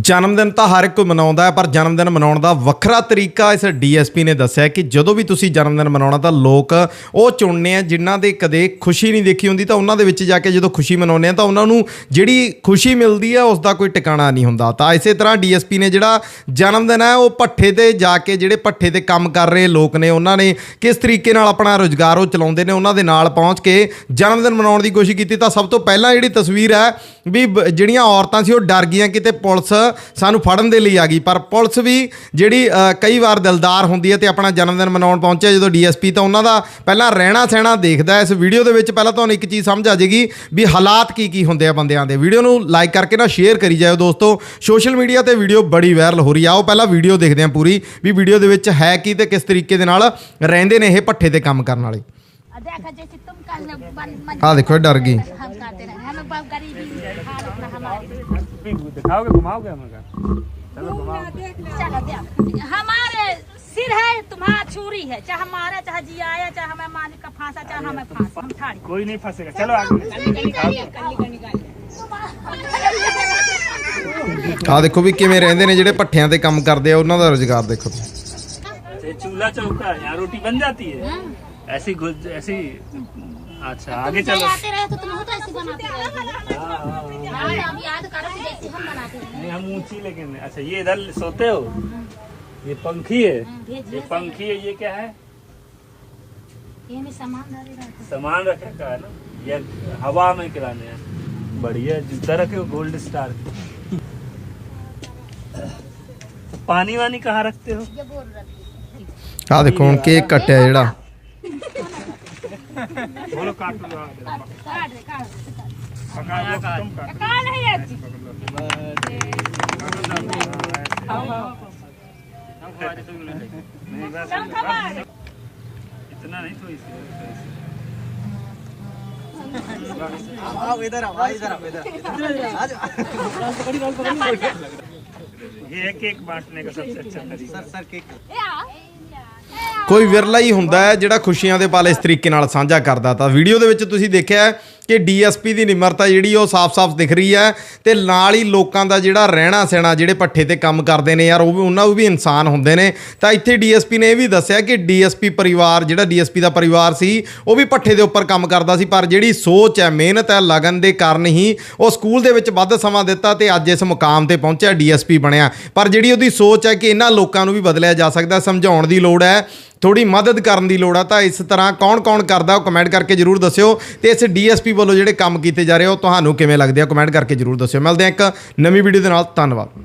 ਜਨਮ ਦਿਨ ਤਾਂ ਹਰ ਇੱਕ ਕੋਈ ਮਨਾਉਂਦਾ ਹੈ, ਪਰ ਜਨਮ ਦਿਨ ਮਨਾਉਣ ਦਾ ਵੱਖਰਾ ਤਰੀਕਾ ਇਸ ਡੀਐਸਪੀ ਨੇ ਦੱਸਿਆ ਕਿ ਜਦੋਂ ਵੀ ਤੁਸੀਂ ਜਨਮ ਦਿਨ ਮਨਾਉਣਾ ਤਾਂ ਲੋਕ ਉਹ ਚੁਣਨੇ ਆ ਜਿਨ੍ਹਾਂ ਦੇ ਕਦੇ ਖੁਸ਼ੀ ਨਹੀਂ ਦੇਖੀ ਹੁੰਦੀ, ਤਾਂ ਉਹਨਾਂ ਦੇ ਵਿੱਚ ਜਾ ਕੇ ਜਦੋਂ ਖੁਸ਼ੀ ਮਨਾਉਂਦੇ ਆ, ਤਾਂ ਉਹਨਾਂ ਨੂੰ ਜਿਹੜੀ ਖੁਸ਼ੀ ਮਿਲਦੀ ਹੈ ਉਸ ਦਾ ਕੋਈ ਟਿਕਾਣਾ ਨਹੀਂ ਹੁੰਦਾ। ਤਾਂ ਇਸੇ ਤਰ੍ਹਾਂ ਡੀਐਸਪੀ ਨੇ ਜਿਹੜਾ ਜਨਮ ਦਿਨ ਹੈ, ਉਹ ਪੱਠੇ ਤੇ ਜਾ ਕੇ ਜਿਹੜੇ ਪੱਠੇ ਤੇ ਕੰਮ ਕਰ ਰਹੇ ਲੋਕ ਨੇ, ਉਹਨਾਂ ਨੇ ਕਿਸ ਤਰੀਕੇ ਨਾਲ ਆਪਣਾ ਰੋਜ਼ਗਾਰ ਉਹ ਚਲਾਉਂਦੇ ਨੇ, ਉਹਨਾਂ ਦੇ ਨਾਲ ਪਹੁੰਚ ਕੇ ਜਨਮ ਦਿਨ ਮਨਾਉਣ ਦੀ ਕੋਸ਼ਿਸ਼ ਕੀਤੀ। ਤਾਂ ਸਭ ਤੋਂ ਪਹਿਲਾਂ ਜਿਹੜੀ ਤਸਵੀਰ ਹੈ, ਵੀ ਬ- ਜਿਹੜੀਆਂ ਔਰਤਾਂ ਸੀ, ਉਹ ਡਰ ਗਈਆਂ ਕਿਤੇ ਪੁਲਿਸ ਸਾਨੂੰ ਫੜਨ ਦੇ ਲਈ ਆ ਗਈ। ਪਰ ਪੁਲਿਸ ਵੀ ਜਿਹੜੀ ਕਈ ਵਾਰ ਦਿਲਦਾਰ ਹੁੰਦੀ ਹੈ ਤੇ ਆਪਣਾ ਜਨਮ ਦਿਨ ਮਨਾਉਣ ਪਹੁੰਚਿਆ ਜਦੋਂ ਡੀਐਸਪੀ ਤਾਂ ਉਹਨਾਂ ਦਾ ਪਹਿਲਾਂ ਰਹਿਣਾ ਸਹਿਣਾ ਦੇਖਦਾ ਇਸ ਵੀਡੀਓ ਦੇ ਵਿੱਚ ਪਹਿਲਾਂ ਤੁਹਾਨੂੰ ਇੱਕ ਚੀਜ਼ ਸਮਝ ਆ ਜਾਏਗੀ ਵੀ ਹਾਲਾਤ ਕੀ ਕੀ ਹੁੰਦੇ ਆ ਬੰਦਿਆਂ ਦੇ। ਵੀਡੀਓ ਨੂੰ ਲਾਈਕ ਕਰਕੇ ਨਾ ਸ਼ੇਅਰ ਕਰੀ ਜਾਇਓ ਦੋਸਤੋ। ਸੋਸ਼ਲ ਮੀਡੀਆ ਤੇ ਵੀਡੀਓ ਬੜੀ ਵਾਇਰਲ ਹੋ ਰਹੀ ਆ। ਉਹ ਪਹਿਲਾਂ ਵੀਡੀਓ ਦੇਖਦੇ ਆ ਪੂਰੀ ਵੀ ਵੀਡੀਓ ਦੇ ਵਿੱਚ ਹੈ ਕੀ ਤੇ ਕਿਸ ਤਰੀਕੇ ਦੇ ਨਾਲ ਰਹਿੰਦੇ ਨੇ ਇਹ ਪੱਠੇ ਤੇ ਕੰਮ ਕਰਨ ਵਾਲੇ। ਆ ਦੇਖੋ ਡਰ ਗਈ। बन- बन- हाँ, देखो, डर गई। हम करते रहे हमें बहुत गरीबी हाल इतना हमारी दिखाओगे घुमाओगे हमें चलो घुमाओ चलो देख हमारे सिर है तुम्हारा छुरी है चाहे मारे चाहे जियाया चाहे हमें मालिक का फांसा चाहे हमें फांसा हम ठाड़ी कोई नहीं फंसेगा चलो आगे ਆ ਦੇਖੋ ਵੀ ਕਿਵੇਂ ਰਹਿੰਦੇ ਨੇ ਜਿਹੜੇ ਪੱਠਿਆਂ ਤੇ ਕੰਮ ਕਰਦੇ ਆ ਉਹਨਾਂ ਦਾ ਰੋਜ਼ਗਾਰ ਦੇਖੋ ये चूल्हा चौका है यहाँ रोटी बन जाती है ऐसी घुस ऐसी अच्छा आगे चलो। आते रहे तो तुम हो तो ऐसे बनाते रहे। हाँ, हाँ, हाँ, हम बनाते हैं नहीं हम ऊँची लेकिन अच्छा ये इधर सोते हो? ये पंखी है? ये पंखी है ये क्या है? ये में सामान सामान रखे का है ना? ये हवा में किराने हैं। बढ़िया जूता रखे हो गोल्ड स्टार। पानी वानी कहाँ रखते हो? हाँ। देखो केक कटे जरा। बोलो काट लो काट दे काट पकाया काट। काट। है ये इतना नहीं तो इसे इधर इधर इधर। ये केक बांटने का सबसे अच्छा तरीका। Sir sir cake. ਕੋਈ ਵਿਰਲਾ ਹੀ ਹੁੰਦਾ ਹੈ ਜਿਹੜਾ ਖੁਸ਼ੀਆਂ ਦੇ ਪਲ ਇਸ ਤਰੀਕੇ ਨਾਲ ਸਾਂਝਾ ਕਰਦਾ ਤਾਂ ਵੀਡੀਓ ਦੇ ਵਿੱਚ ਤੁਸੀਂ ਦੇਖਿਆ ਕਿ ਡੀਐਸਪੀ ਦੀ ਨਿਮਰਤਾ ਜਿਹੜੀ ਉਹ ਸਾਫ਼-ਸਾਫ਼ ਦਿਖ ਰਹੀ ਹੈ ਤੇ ਨਾਲ ਹੀ ਲੋਕਾਂ ਦਾ ਜਿਹੜਾ ਰਹਿਣਾ ਸਹਿਣਾ ਜਿਹੜੇ ਪੱਠੇ ਤੇ ਕੰਮ ਕਰਦੇ ਨੇ ਯਾਰ, ਉਹ ਵੀ ਉਹਨਾਂ ਉਹ ਵੀ ਇਨਸਾਨ ਹੁੰਦੇ ਨੇ। ਤਾਂ ਇੱਥੇ ਡੀਐਸਪੀ ਨੇ ਇਹ ਵੀ ਦੱਸਿਆ ਕਿ ਡੀਐਸਪੀ ਪਰਿਵਾਰ, ਜਿਹੜਾ ਡੀਐਸਪੀ ਦਾ ਪਰਿਵਾਰ ਸੀ, ਉਹ ਵੀ ਪੱਠੇ ਦੇ ਉੱਪਰ ਕੰਮ ਕਰਦਾ ਸੀ, ਪਰ ਜਿਹੜੀ ਸੋਚ ਹੈ, ਮਿਹਨਤ ਹੈ, ਲਗਨ ਦੇ ਕਾਰਨ ਹੀ ਉਹ ਸਕੂਲ ਦੇ ਵਿੱਚ ਵੱਧ ਸਮਾਂ ਦਿੱਤਾ ਤੇ ਅੱਜ ਇਸ ਮੁਕਾਮ ਤੇ ਪਹੁੰਚਿਆ, ਡੀਐਸਪੀ ਬਣਿਆ। ਪਰ ਜਿਹੜੀ ਉਹਦੀ ਸੋਚ ਹੈ ਕਿ ਇਹਨਾਂ ਲੋਕਾਂ ਨੂੰ ਵੀ ਬਦਲਿਆ ਜਾ ਸਕਦਾ, ਸਮਝਾਉਣ ਦੀ ਲੋੜ ਹੈ ਥੋੜੀ ਮਦਦ ਕਰਨ ਦੀ ਲੋੜ ਆ ਤਾਂ ਇਸ ਤਰ੍ਹਾਂ ਕੌਣ-ਕੌਣ ਕਰਦਾ ਉਹ ਕਮੈਂਟ ਕਰਕੇ ਜਰੂਰ ਦੱਸਿਓ ਤੇ ਇਸ ਡੀਐਸਪੀ ਵੱਲੋਂ ਜਿਹੜੇ ਕੰਮ ਕੀਤੇ ਜਾ ਰਹੇ ਉਹ ਤੁਹਾਨੂੰ ਕਿਵੇਂ ਲੱਗਦੇ ਆ? ਕਮੈਂਟ ਕਰਕੇ ਜਰੂਰ ਦੱਸਿਓ। ਮਿਲਦੇ ਆ ਇੱਕ ਨਵੀਂ ਵੀਡੀਓ ਦੇ ਨਾਲ। ਧੰਨਵਾਦ।